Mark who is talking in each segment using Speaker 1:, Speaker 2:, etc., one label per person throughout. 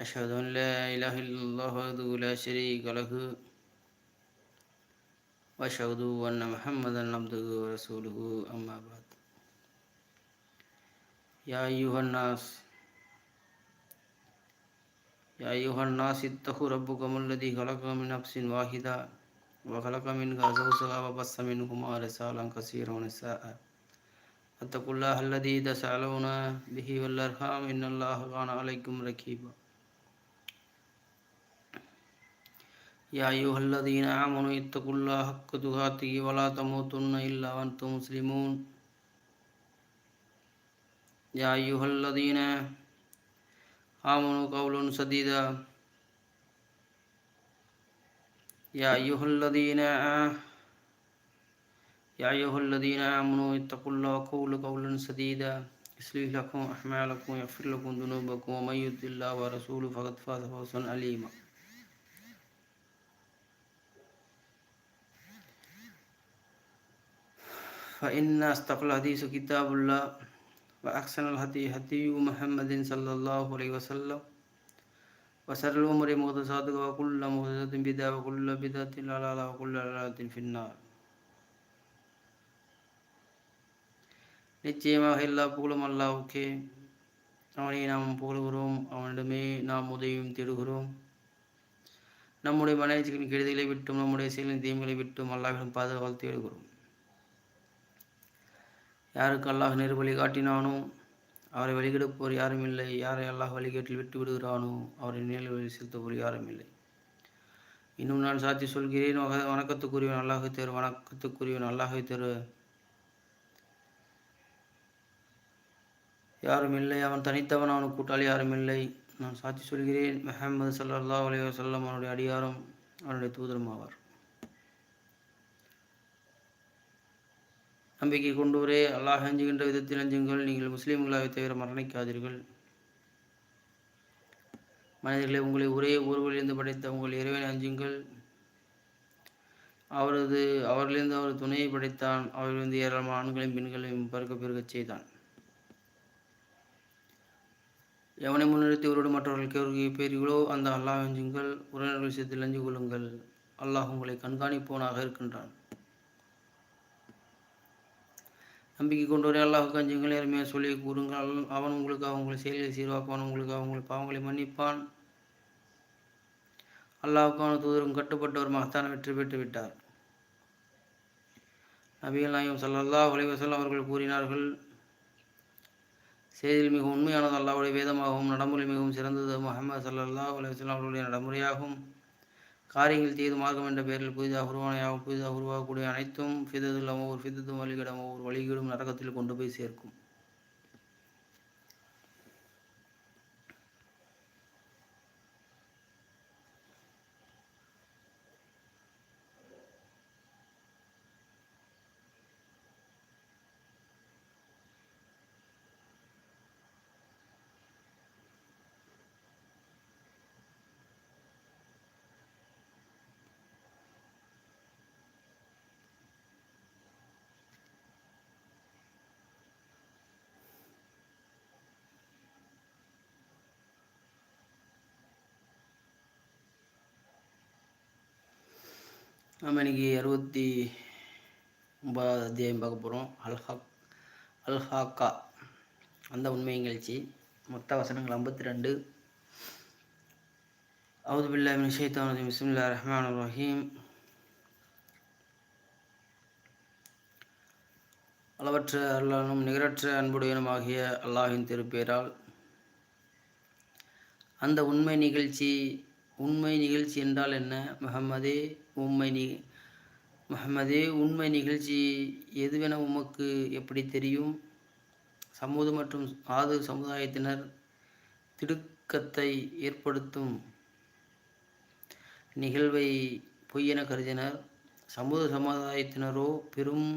Speaker 1: أشهد أن لا إله إلا الله وحده لا شريك له وأشهد أن محمدا عبده ورسوله أما بعد يا أيها الناس يا أيها الناس اتقوا ربكم الذي خلق من نفس واحدة وخلق منها زوجها وبث منهما رسالا كثيرا ونساء اتقوا الله الذي تسألون به والأرحام إن الله كان عليكم رقيبا يا أيها الذين آمنوا اتقوا الله حق تقاته ولا تموتن إلا وأنتم مسلمون. يا أيها الذين آمنوا قولا سديدا. يا أيها الذين يا أيها الذين آمنوا اتقوا الله وقولوا قولا سديدا. يصلح لكم أعمالكم ويغفر لكم ذنوبكم ومن يطع الله ورسوله فقد فاز فوزا عليما فإن أصدق الحديث كتاب الله وأحسن الهدي هدي محمد صلى الله عليه وسلم وشر الأمور محدثاتها وكل محدثة بدعة وكل بدعة ضلالة وكل ضلالة في النار நிச்சயமாக எல்லா புகழும் அல்லாவுக்கே அவனை நாம் புகழுகிறோம் அவனிடமே நாம் உதவியும் தேடுகிறோம் நம்முடைய மனைவிகளின் கெடுதலை விட்டும் நம்முடைய செயலின் தீமைகளை விட்டும் அல்லாவிடம் பாதுகாவல் தேடுகிறோம் யாருக்கு அல்லாஹ் நேர் வழி காட்டினானோ அவரை வழிகெடுப்போர் யாரும் இல்லை யாரை அல்லாஹ் வழிகேட்டில் விட்டு விடுகிறானோ அவரை நேரில் வழி செலுத்துவோர் யாரும் இல்லை இன்னும் நான் சாத்தி சொல்கிறேன். வணக்கத்துக்குரியவன் அல்லாஹை தேர் வணக்கத்துக்குரியவன் அல்லாஹை தேர். யாரும் இல்லை அவன் தனித்தவன் அவன் கூட்டாளி யாரும் இல்லை நான் சாட்சி சொல்கிறேன். மெஹமது சல்லா அலைஹி வசல்லம் அவனுடைய அடியாரும் அவனுடைய தூதரும் ஆவார் நம்பிக்கை கொண்டோரே அல்லாஹ் அஞ்சுகின்ற விதத்தில் அஞ்சுங்கள். நீங்கள் முஸ்லீம்களாக தவிர மரணிக்காதீர்கள். மனிதர்களை உங்களை ஒரே ஒருவரிலிருந்து படைத்த உங்கள் இறைவனை அஞ்சுங்கள். அவரது அவரிலிருந்து அவர் துணையை படைத்தான். அவரிலிருந்து ஏராளமான ஆண்களையும் பெண்களையும் பருக்க பெருகச் செய்தான். எவனை முன்னிறுத்தி ஒருவரோடு மற்றவர்களுக்கு ஒரு பேர்களோ அந்த அல்லாஹ் அஞ்சுங்கள். உறவினர்கள் விஷயத்தில் அஞ்சு கொள்ளுங்கள் அல்லாஹ் உங்களை கண்காணிப்பவனாக இருக்கின்றான். நம்பிக்கை கொண்டவரே அல்லாஹுக்கு அஞ்சுங்கள் நேர்மையாக சொல்லி கூறுங்கள். அல்- அவன் உங்களுக்கு அவங்களை செயல்களை சீர்வாக்குவான் உங்களுக்கு உங்கள் பாவங்களை மன்னிப்பான். அல்லாஹுக்கான தூதரும் கட்டுப்பட்டவர் மகத்தான வெற்றி பெற்று விட்டார். நபிகள் நாயகம் சல்லல்லா அலைஹி அவர்கள் கூறினார்கள் செய்தியில் மிக உண்மையானது அல்லாஹ்வுடைய வேதமாகவும் நடைமுறை மிகவும் சிறந்தது. முகமது சல்லல்லா அலைஹி அவர்களுடைய நடைமுறையாகும். காரியங்கள் செய்து மார்க்கம் என்ற பெயரில் புதிதாக உருவானையாகவும் புதிதாக உருவாகக்கூடிய அனைத்தும் ஃபிததுல்லாமோ ஒரு ஃபிதத்தும் வழிகிடமோ ஒரு வழிகீடும் நரகத்தில் கொண்டு போய் சேர்க்கும். நம்ம இன்றைக்கி அறுபத்தி ஒன்பதாவது அத்தியாயம் பார்க்க போகிறோம் அல்ஹாக் அல்ஹாக்கா. அந்த உண்மை நிகழ்ச்சி மொத்த வசனங்கள் ஐம்பத்தி ரெண்டு அவுது பில்லா மின் மிஸ்மில்லா பிஸ்மில்லா ரஹ்மான் ரஹீம். அளவற்ற அருளானும் நிகரற்ற அன்புடையனுமாகிய அல்லாஹின் திருப்பேரால் அந்த உண்மை நிகழ்ச்சி உண்மை நிகழ்ச்சி என்றால் என்ன? முஹம்மதே உண்மை நி முகமதே உண்மை நிகழ்ச்சி எதுவென உமக்கு எப்படி தெரியும்? சமூக மற்றும் ஆது சமுதாயத்தினர் திடுக்கத்தை ஏற்படுத்தும் நிகழ்வை பொய்யென கருதினர். சமூக சமுதாயத்தினரோ பெரும்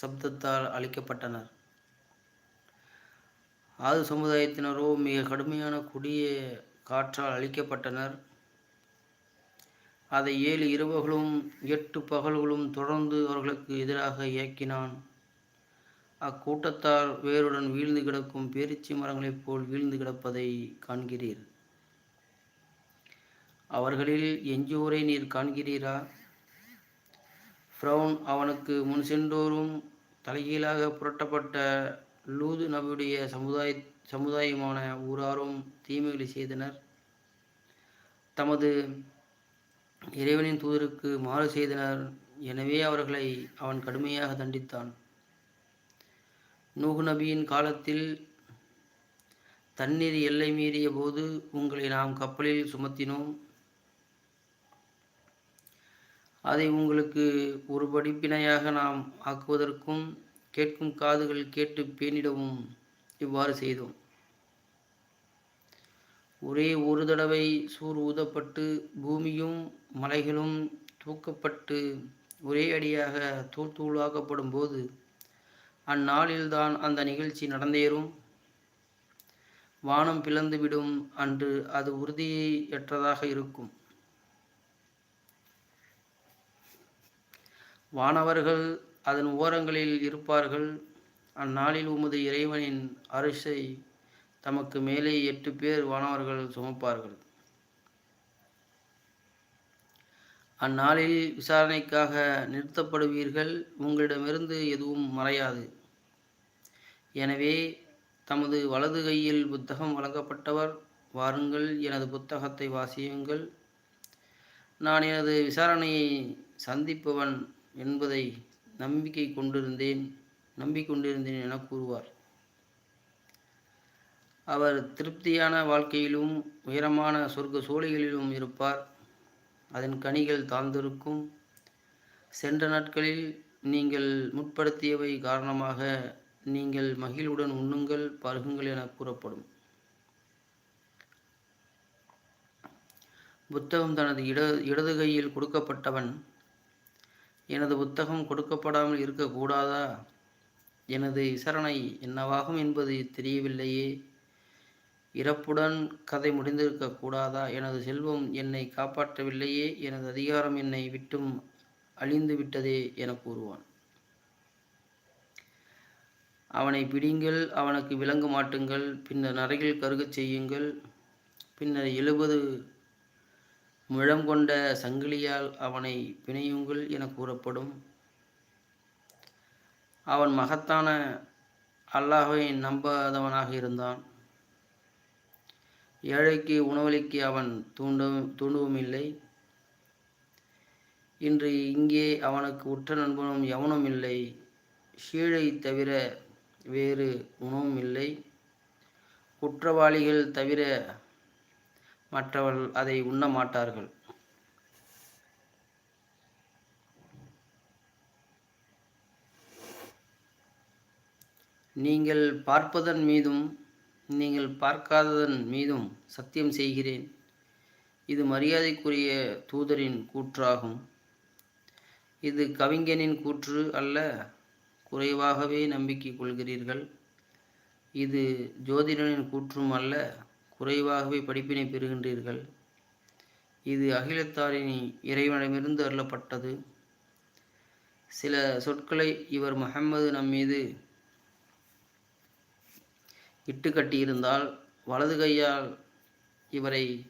Speaker 1: சப்தத்தால் அழிக்கப்பட்டனர். ஆது சமுதாயத்தினரோ மிக கடுமையான கொடிய காற்றால் அழிக்கப்பட்டனர். அதை ஏழு இரவுகளும் எட்டு பகல்களும் தொடர்ந்து அவர்களுக்கு எதிராக இயக்கினான். அக்கூட்டத்தார் வேருடன் வீழ்ந்து கிடக்கும் பேரிச்சி மரங்களைப் போல் வீழ்ந்து கிடப்பதை காண்கிறீர். அவர்களில் எஞ்சுவோரை நீர் காண்கிறீரா? ஃப்ரௌன் அவனுக்கு முன் சென்றோரும் தலைகீழாக புரட்டப்பட்ட லூது நபியுடைய சமுதாய சமுதாயமான ஊராரும் தீமைகளை செய்தனர். தமது இறைவனின் தூதருக்கு மாறு செய்தனர் எனவே அவர்களை அவன் கடுமையாக தண்டித்தான். நூகு நபியின் காலத்தில் தண்ணீர் எல்லை மீறிய போது உங்களை நாம் கப்பலில் சுமத்தினோம். அதை உங்களுக்கு ஒரு படிப்பினையாக நாம் ஆக்குவதற்கும் கேட்கும் காதுகள் கேட்டு பேணிடவும் இவ்வாறு செய்தோம். ஒரே ஒரு தடவை சூர் ஊதப்பட்டு பூமியும் மலைகளும் தூக்கப்பட்டு ஒரே அடியாக தூள்தூளாக்கப்படும் போது அந்நாளில்தான் அந்த நிகழ்ச்சி நடந்தேறும். வானம் பிளந்துவிடும் அன்று அது உறுதியற்றதாக இருக்கும். வானவர்கள் அதன் ஓரங்களில் இருப்பார்கள். அந்நாளில் உமது இறைவனின் அரிசை தமக்கு மேலே எட்டு பேர் வானவர்கள் சுமப்பார்கள். அந்நாளில் விசாரணைக்காக நிறுத்தப்படுவீர்கள் உங்களிடமிருந்து எதுவும் மறையாது. எனவே தமது வலது கையில் புத்தகம் வழங்கப்பட்டவர் வாருங்கள் எனது புத்தகத்தை வாசியுங்கள். நான் எனது விசாரணையை சந்திப்பவன் என்பதை நம்பிக்கை கொண்டிருந்தேன் நம்பிக்கொண்டிருந்தேன் என கூறுவார். அவர் திருப்தியான வாழ்க்கையிலும் உயரமான சொர்க்க சோழிகளிலும் இருப்பார். அதன் கனிகள் தாழ்ந்திருக்கும். சென்ற நாட்களில் நீங்கள் முற்படுத்தியவை காரணமாக நீங்கள் மகிழ்வுடன் உண்ணுங்கள் பருகுங்கள் என கூறப்படும். புத்தகம் தனது இட இடது கையில் கொடுக்கப்பட்டவன். எனது புத்தகம் கொடுக்கப்படாமல் இருக்கக்கூடாதா? எனது விசாரணை என்னவாகும் என்பது தெரியவில்லையே. இறப்புடன் கதை முடிந்திருக்க கூடாதா எனது செல்வம் என்னை காப்பாற்றவில்லையே எனது அதிகாரம் என்னை விட்டும் அழிந்து விட்டதே என கூறுவான். அவனை பிடிங்கள் அவனுக்கு விலங்கு மாட்டுங்கள் பின்னர் நரைகள் கருகச் செய்யுங்கள். பின்னர் எழுபது முழம் கொண்ட சங்கிலியால் அவனை பிணையுங்கள் என கூறப்படும். அவன் மகத்தான அல்லாஹை நம்பாதவனாக இருந்தான். ஏழைக்கு உணவளிக்க அவன் தூண்டும் தூண்டவும் இல்லை இன்று இங்கே அவனுக்கு உற்ற நண்பனும் எவனும் இல்லை. ஷீழை தவிர வேறு உணவும் இல்லை. குற்றவாளிகள் தவிர மற்றவர்கள் அதை உண்ண மாட்டார்கள். நீங்கள் பார்ப்பதன் மீதும் நீங்கள் பார்க்காததன் மீதும் சத்தியம் செய்கிறேன். இது மரியாதைக்குரிய தூதரின் கூற்றாகும். இது கவிஞனின் கூற்று அல்ல குறைவாகவே நம்பிக்கை கொள்கிறீர்கள். இது ஜோதிடனின் கூற்றும் அல்ல குறைவாகவே படிப்பினை பெறுகின்றீர்கள். இது அகிலத்தாரின் இறைவனிடமிருந்து அருளப்பட்டது. சில சொற்களை இவர் முகம்மது நம்மீது இட்டு கட்டியிருந்தால் வலது கையால் இவரை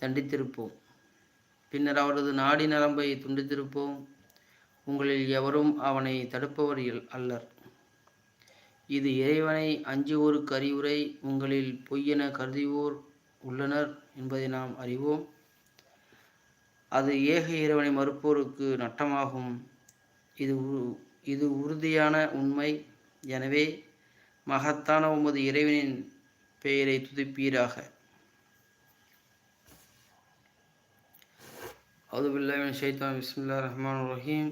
Speaker 1: தண்டித்திருப்போம். பின்னர் அவரது நாடி நரம்பை துண்டித்திருப்போம். உங்களில் எவரும் அவனை தடுப்பவர் அல்லர். இது இறைவனை அஞ்சுவோருக்கு அறிவுரை உங்களில் பொய்யென கருதுவோர் உள்ளனர் என்பதை நாம் அறிவோம். அது ஏக இறைவனை மறுப்போருக்கு நட்டமாகும். இது இது உறுதியான உண்மை. எனவே மகத்தான உமது இறைவனின் பெயரை துதிப்பீராக அவுதுபில்லாமின் ஷைத்தான் பிஸ்மில்லா ரஹ்மான் ரஹீம்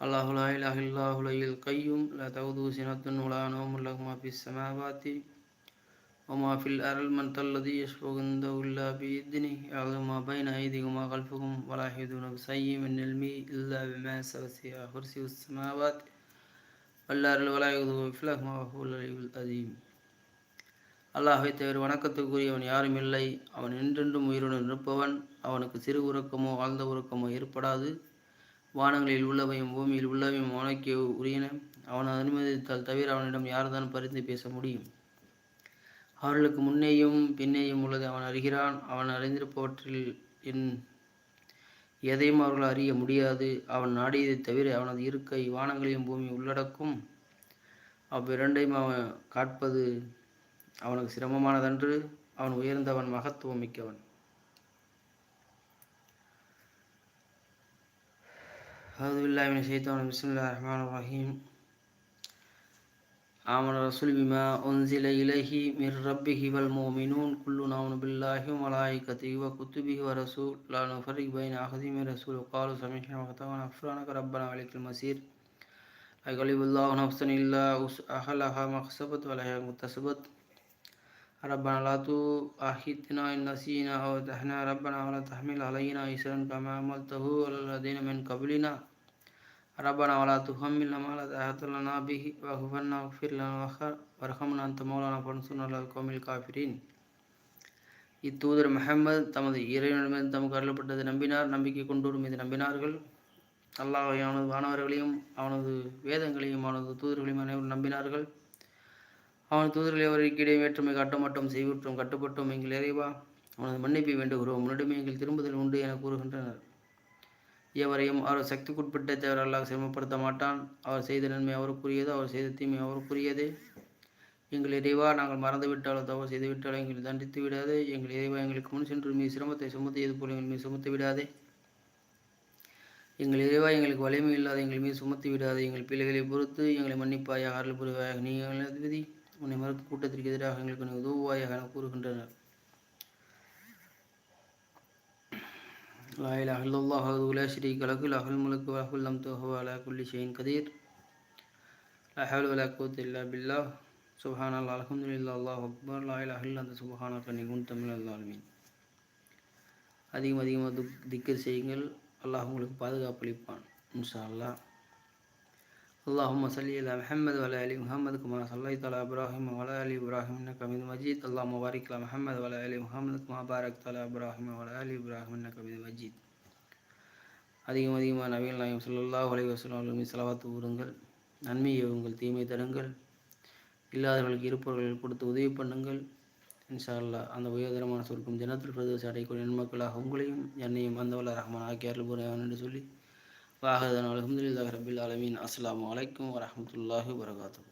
Speaker 1: الله لا إله إلا هو الحي القيوم لا تأخذه سنة ولا نوم له ما في السماوات وما في الأرض من الذي يشفع عنده إلا بإذنه يعلم ما بين أيديهم وما خلفهم ولا يحيطون بشيء من علمه إلا بما وسع كرسي السماوات வல்லாரில் வலாயுதுலாஹுல் அதீம். அல்லாஹை தவிர வணக்கத்துக்குரியவன் யாரும் இல்லை. அவன் என்றென்றும் உயிருடன் இருப்பவன். அவனுக்கு சிறு உறக்கமோ ஆழ்ந்த உறக்கமோ ஏற்படாது. வானங்களில் உள்ளவையும் பூமியில் உள்ளவையும் அவனுக்கு உரியன. அவன் அனுமதித்தால் தவிர அவனிடம் யார்தான் பரிந்து பேச முடியும். அவர்களுக்கு முன்னேயும் பின்னேயும் உள்ளது அவன் அறிகிறான். அவன் அறிந்திருப்பவற்றில் என் எதையும் அவர்கள் அறிய முடியாது. அவன் நாடியதைத் தவிர அவனது இருக்கை வானங்களையும் பூமி உள்ளடக்கும். அவ்விரண்டையும் அவன் காட்பது அவனுக்கு சிரமமானதன்று. அவன் உயர்ந்தவன் மகத்துவம் மிக்கவன் அஹதுல்லாஹின் ஷைத்தான் பிஸ்மில்லாஹிர் ரஹ்மானிர் ரஹீம். آمن الرسول بما أنزل إليه من ربه والمؤمنون كل نؤمن بالله وملائكته وكتبه ورسول لا نفرق بين أحد من رسول قالوا سمعنا وأطعنا غفرانك ربنا عليك المصير لا يغلب الله نفسا إلا وسعها لها ما كسبت ولها ما اكتسبت. ربنا لا تؤاخذنا إن نسينا أو أتحنا ربنا ولا تحمل علينا إسرا كما عملته على الذين من قبلنا. ربنا ولا تحملنا ما لا طاقة لنا به واعف عنا واغفر لنا وارحمنا أنت مولانا فانصرنا على القوم الكافرين இத்தூதர் முகமது தமது இறைவனிடமிருந்து தமக்கு அருளப்பட்டது நம்பினார் நம்பிக்கை கொண்டோர் மீது நம்பினார்கள் அல்லாஹ் அவனது வானவர்களையும் அவனது வேதங்களையும் அவனது தூதர்களையும் அனைவரும் நம்பினார்கள் அவன் தூதர்களை அவருக்கிடையே வேற்றுமை காட்ட மாட்டோம் செய்விட்டோம் கட்டுப்பட்டோம் எங்கள் இறைவா அவனது மன்னிப்பை வேண்டுகிறோம் முன்னிடமே எங்கள் திரும்புதல் உண்டு என கூறுகின்றனர் எவரையும் அவர் சக்திக்குட்பட்ட தேவர் அல்லாஹ் சிரமப்படுத்த மாட்டான். அவர் செய்த நன்மை அவருக்குரியது அவர் செய்த தீமை அவருக்குரியது. எங்கள் இறைவா நாங்கள் மறந்துவிட்டாலோ தவறு செய்துவிட்டாலோ எங்களை தண்டித்து விடாது. எங்கள் இறைவா எங்களுக்கு முன் சென்று மீ சிரமத்தை சுமத்தியது போல எங்கள் மீது சுமத்தி விடாதே. எங்கள் இறைவா எங்களுக்கு வலிமை இல்லாத எங்கள் மீது சுமத்தி விடாது. எங்கள் பிள்ளைகளை பொறுத்து எங்களை மன்னிப்பாயாக அருள் புரிவாயாக நீங்கள் அதிபதி. உன்னை மறுக்கும் கூட்டத்திற்கு எதிராக எங்களுக்கு நீ உதவுவாயாக என கூறுகின்றனர். لا إله إلا الله وحده لا شريك له له الملك وله الحمد وهو على كل شيء قدير لا حول ولا قوة إلا بالله سبحان الله الحمد لله الله أكبر لا إله إلا أنت سبحانك إني كنت من الظالمين அதிகம் அதிகமாக திக் திக்கர் செய்யுங்கள் அல்லாஹ் உங்களுக்கு பாதுகாப்பு அளிப்பான் இன்ஷா அல்லாஹ் اللهم صل على محمد وعلى ال محمد كما صليت على ابراهيم وعلى ال ابراهيم انك حميد مجيد اللهم بارك على محمد وعلى ال محمد كما باركت على ابراهيم وعلى ال ابراهيم انك حميد مجيد அதிகம் அதிகமாக நவீன நாயம் சொல்லல்லாஹ் அலைஹி வஸல்லம் அவர்கள் செலவாத்து கூறுங்கள் நன்மையை உங்கள் தீமை தருங்கள் இல்லாதவர்களுக்கு இருப்பவர்கள் கொடுத்து உதவி பண்ணுங்கள் இன்ஷா அல்லா அந்த உயர்தரமான சொற்கும் ஜனத்தில் பிரதேச அடைக்கூடிய நன்மக்களாக உங்களையும் என்னையும் வந்தவல்ல ரஹ்மான் ஆக்கியார்கள் புரியான் என்று சொல்லி வாஹதன் அலமதுல்லாஹ் ரபில் ஆலமீன் அஸ்லாம் வலைக்கம் வரமத்துல்லாஹி வரகாத்தூ